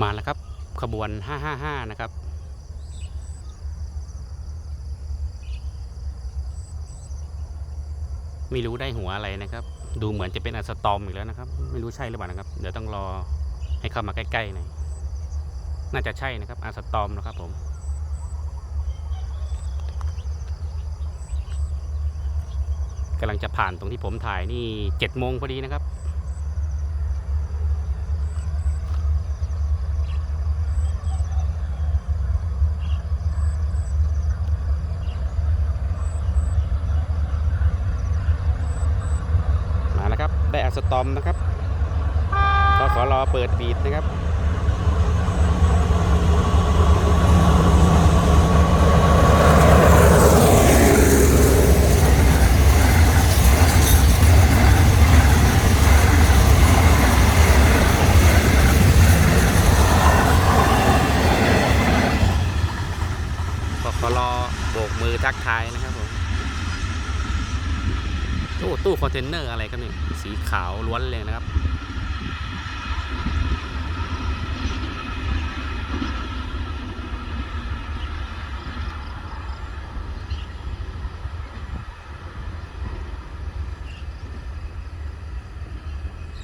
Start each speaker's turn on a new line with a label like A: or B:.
A: มาแล้วครับ ขบวน 555 นะครับ ไม่รู้ได้หัวอะไรนะครับ ดูเหมือนจะเป็นอัสตอมอีกแล้วนะครับ ไม่รู้ใช่หรือเปล่านะครับ เดี๋ยวต้องรอให้เข้ามาใกล้ๆหน่อย น่าจะใช่นะครับอาสตอมนะครับผมกำลังจะผ่านตรงที่ผมถ่ายนี่เจ็ดโมงพอดีนะครับ มาแล้วครับ ได้อัสตอมนะครับก็ขอรอเปิดบีดนะครับก็ขอรอโบกมือทักทายนะครับ ตู้ตู้คอนเทนเนอร์อะไรครับนี่สีขาวล้วนเลยนะครับ